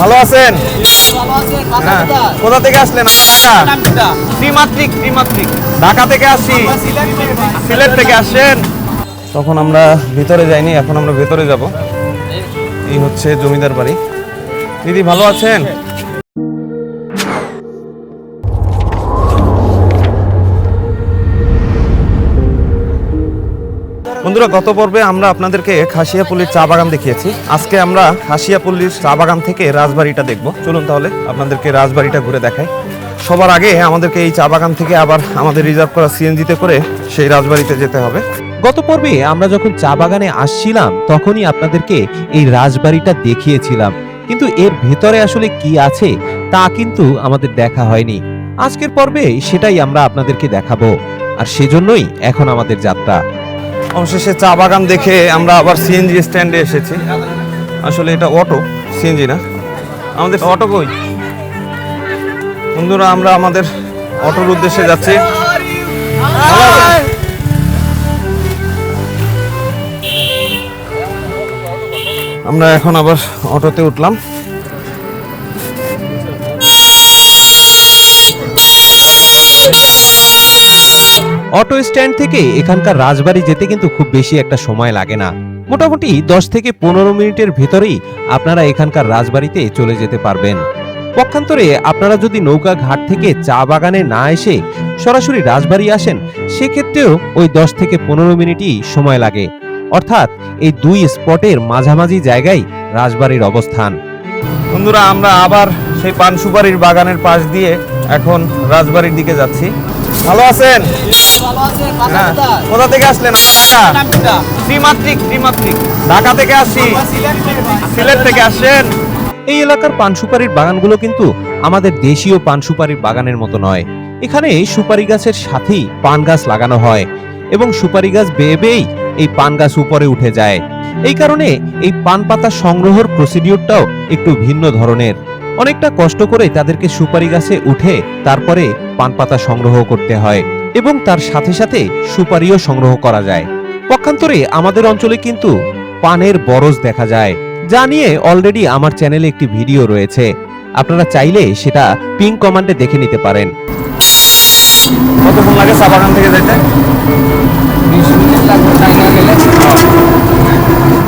ভালো আছেন? হ্যাঁ। কোথা থেকে আসলেন? আমরা ঢাকা ত্রিমাত্রিক ত্রিমাত্রিক। ঢাকা থেকে আসি। সিলেট থেকে আসেন। তখন আমরা ভিতরে যাইনি এখন আমরা ভেতরে যাব। এই হচ্ছে জমিদার বাড়ি। দিদি ভালো আছেন? বন্ধুরা, গত পর্বে আমরা আপনাদেরকে খাসিয়াপল্লির চা বাগান দেখিয়েছি। আজকে আমরা খাসিয়াপল্লির চা বাগান থেকে রাজবাড়িটা দেখব। চলুন তাহলে আপনাদেরকে রাজবাড়িটা ঘুরে দেখাই। সবার আগে আমাদেরকে এই চা বাগান থেকে আবার আমাদের রিজার্ভ করা সিএনজিতে করে সেই রাজবাড়িতে যেতে হবে। গত পর্বে আমরা যখন চা বাগানে আসছিলাম, তখনই আপনাদেরকে এই রাজবাড়িটা দেখিয়েছিলাম। কিন্তু এর ভেতরে আসলে কি আছে, তা কিন্তু আমাদের দেখা হয়নি। আজকের পর্বে সেটাই আমরা আপনাদেরকে দেখাবো। আর সেজন্যই এখন আমাদের যাত্রা। অবশেষে চা বাগান দেখে আমরা আবার সিএনজি স্ট্যান্ডে এসেছি। আসলে এটা অটো সিএনজি না। আমাদের অটো কই? বন্ধুরা, আমরা আমাদের অটোর উদ্দেশ্যে যাচ্ছি। আমরা এখন আবার অটোতে উঠলাম। অটো স্ট্যান্ড থেকে এখানকার রাজবাড়ি যেতে কিন্তু খুব বেশি একটা সময় লাগে না। মোটামুটি দশ থেকে পনেরো মিনিটের ভেতরেই আপনারা এখানকার রাজবাড়িতে চলে যেতে পারবেন। পক্ষান্তরে আপনারা যদি নৌকা ঘাট থেকে চা বাগানে না এসে সরাসরি রাজবাড়ি আসেন, সেক্ষেত্রেও ওই দশ থেকে পনেরো মিনিটই সময় লাগে। অর্থাৎ এই দুই স্পটের মাঝামাঝি জায়গায় রাজবাড়ির অবস্থান। বন্ধুরা, আমরা আবার সেই পান সুপারির বাগানের পাশ দিয়ে এখন রাজবাড়ির দিকে যাচ্ছি। ভালো আছেন? কোথা থেকে আসলেন? ত্রিমাত্রিক ত্রিমাত্রিক। ঢাকা থেকে আসছি সিলেট থেকে আসছেন এই এলাকার পান সুপারির বাগানগুলো কিন্তু আমাদের দেশীয় পান সুপারির বাগানের মতো নয়। এখানে সুপারি গাছের সাথেই পান গাছ লাগানো হয় এবং সুপারি গাছ বেয়ে বেয়েই এই পান গাছ উপরে উঠে যায়। এই কারণে এই পান পাতা সংগ্রহের প্রসিডিউরটাও একটু ভিন্ন ধরনের। অনেকটা কষ্ট করে তাদেরকে সুপারি গাছে উঠে তারপরে পান পাতা সংগ্রহ করতে হয়। এবং তার সাথে সাথে সুপারিও সংগ্রহ করা যায়। পক্ষান্তরে আমাদের অঞ্চলে কিন্তু পানের বরজ দেখা যায় যা নিয়ে অলরেডি আমার চ্যানেলে একটি ভিডিও রয়েছে। আপনারা চাইলে সেটা পিং কমান্ডে দেখে নিতে পারেন। কতক্ষণ লাগে চা বাগান থেকে যেতে?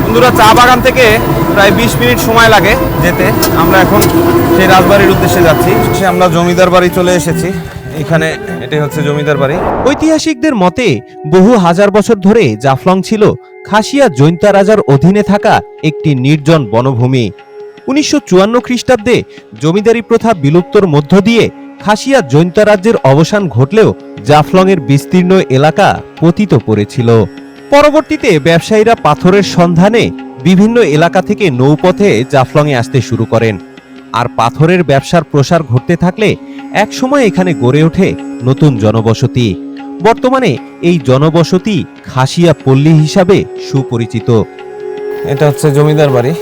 বন্ধুরা চা বাগান থেকে প্রায় বিশ মিনিট সময় লাগে যেতে। আমরা এখন সেই রাজবাড়ির উদ্দেশ্যে যাচ্ছি। সে আমরা জমিদার বাড়ি চলে এসেছি। এখানে এটাই হচ্ছে জমিদার বাড়ি। ঐতিহাসিকদের মতে, বহু হাজার বছর ধরে জাফলং ছিল খাসিয়া জৈন্তা রাজার অধীনে থাকা একটি নির্জন বনভূমি। উনিশশো চুয়ান্ন খ্রিস্টাব্দে জমিদারি প্রথা বিলুপ্তর মধ্য দিয়ে খাসিয়া জৈন্তা রাজ্যের অবসান ঘটলেও জাফলংয়ের বিস্তীর্ণ এলাকা পতিত পড়েছিল। পরবর্তীতে ব্যবসায়ীরা পাথরের সন্ধানে বিভিন্ন এলাকা থেকে নৌপথে জাফলংয়ে আসতে শুরু করেন। আর পাথরের ব্যবসার প্রসার ঘটতে থাকলে একসময় এখানে গড়ে ওঠে নতুন জনবসতি। বর্তমানে এই জনবসতি খাসিয়া পল্লী হিসাবে সুপরিচিত। এটা হচ্ছে জমিদার বাড়ি।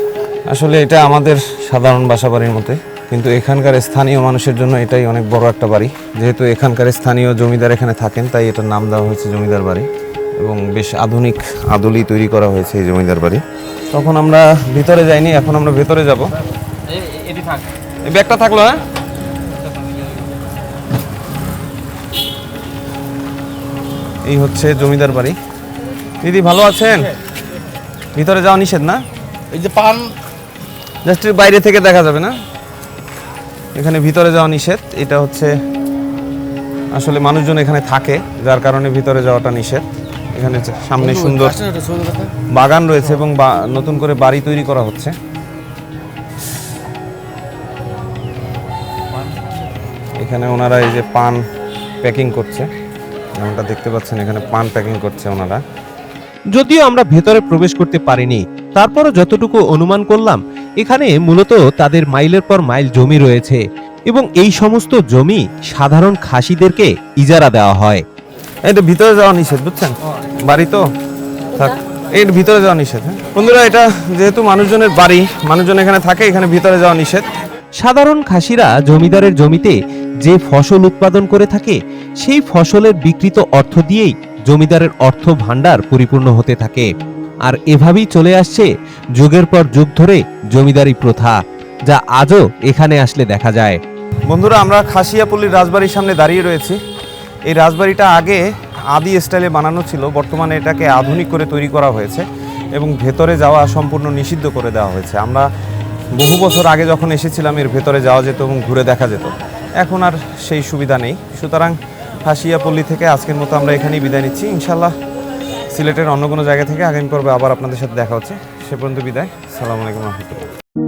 আসলে এটা আমাদের সাধারণ বাসা বাড়ির মতে কিন্তু এখানকার স্থানীয় মানুষের জন্য এটাই অনেক বড় একটা বাড়ি। যেহেতু এখানকার স্থানীয় জমিদার এখানে থাকেন, তাই এটার নাম দেওয়া হয়েছে জমিদার বাড়ি। এবং বেশ আধুনিক আদলি তৈরি করা হয়েছে এই জমিদার বাড়ি। তখন আমরা ভিতরে যাইনি, এখন আমরা ভেতরে যাব। এই ব্যাগটা থাকল হ্যাঁ? এই হচ্ছে জমিদার বাড়ি। দিদি ভালো আছেন? ভিতরে যাওয়া নিষেধ না? এই যে পান। জাস্ট বাইরে থেকে দেখা যাবে না? এখানে ভিতরে যাওয়া নিষেধ। এটা হচ্ছে আসলে মানুষজন এখানে থাকে যার কারণে ভিতরে যাওয়াটা নিষেধ। এখানে সামনে সুন্দর বাগান রয়েছে এবং নতুন করে বাড়ি তৈরি করা হচ্ছে। এখানে ওনারা এই যে পান প্যাকিং করছে। যেমনটা দেখতে পাচ্ছেন এখানে পান প্যাকিং করছে ওনারা। যদিও আমরা ভেতরে প্রবেশ করতে পারিনি তারপরও যতটুকু অনুমান করলাম এখানে মূলত তাদের মাইলের পর মাইল জমি রয়েছে এবং এই সমস্ত জমি সাধারণ খাসিদেরকে ইজারা দেওয়া হয়। এটা ভিতরে যাওয়া নিষেধ বুঝছেন? বাড়ি তো থাক। এর ভিতরে যাওয়া নিষেধ হ্যাঁ? বন্ধুরা এটা যেহেতু মানুষজনের বাড়ি মানুষজন এখানে থাকে এখানে ভিতরে যাওয়া নিষেধ। সাধারণ খাসিরা জমিদারের জমিতে যে ফসল উৎপাদন করে থাকে, সেই ফসলের বিকৃত অর্থ দিয়েই জমিদারের অর্থ ভাণ্ডার পরিপূর্ণ হতে থাকে। আর এভাবেই চলে আসছে যুগের পর যুগ ধরে জমিদারি প্রথা, যা আজও এখানে আসলে দেখা যায়। বন্ধুরা, আমরা খাসিয়াপল্লির রাজবাড়ির সামনে দাঁড়িয়ে রয়েছি। এই রাজবাড়িটা আগে আদি স্টাইলে বানানো ছিল, বর্তমানে এটাকে আধুনিক করে তৈরি করা হয়েছে এবং ভেতরে যাওয়া সম্পূর্ণ নিষিদ্ধ করে দেওয়া হয়েছে। আমরা বহু বছর আগে যখন এসেছিলাম, এর ভেতরে যাওয়া যেত এবং ঘুরে দেখা যেত। এখন আর সেই সুবিধা নেই। সুতরাং হাসিয়াপল্লী থেকে আজকের মতো আমরা এখানেই বিদায় নিচ্ছি। ইনশাল্লাহ সিলেটের অন্য কোনো জায়গা থেকে আগামী পর্বে আবার আপনাদের সাথে দেখা হচ্ছে। সে পর্যন্ত বিদায়। সালামু আলাইকুম রহমতুল্লাহ।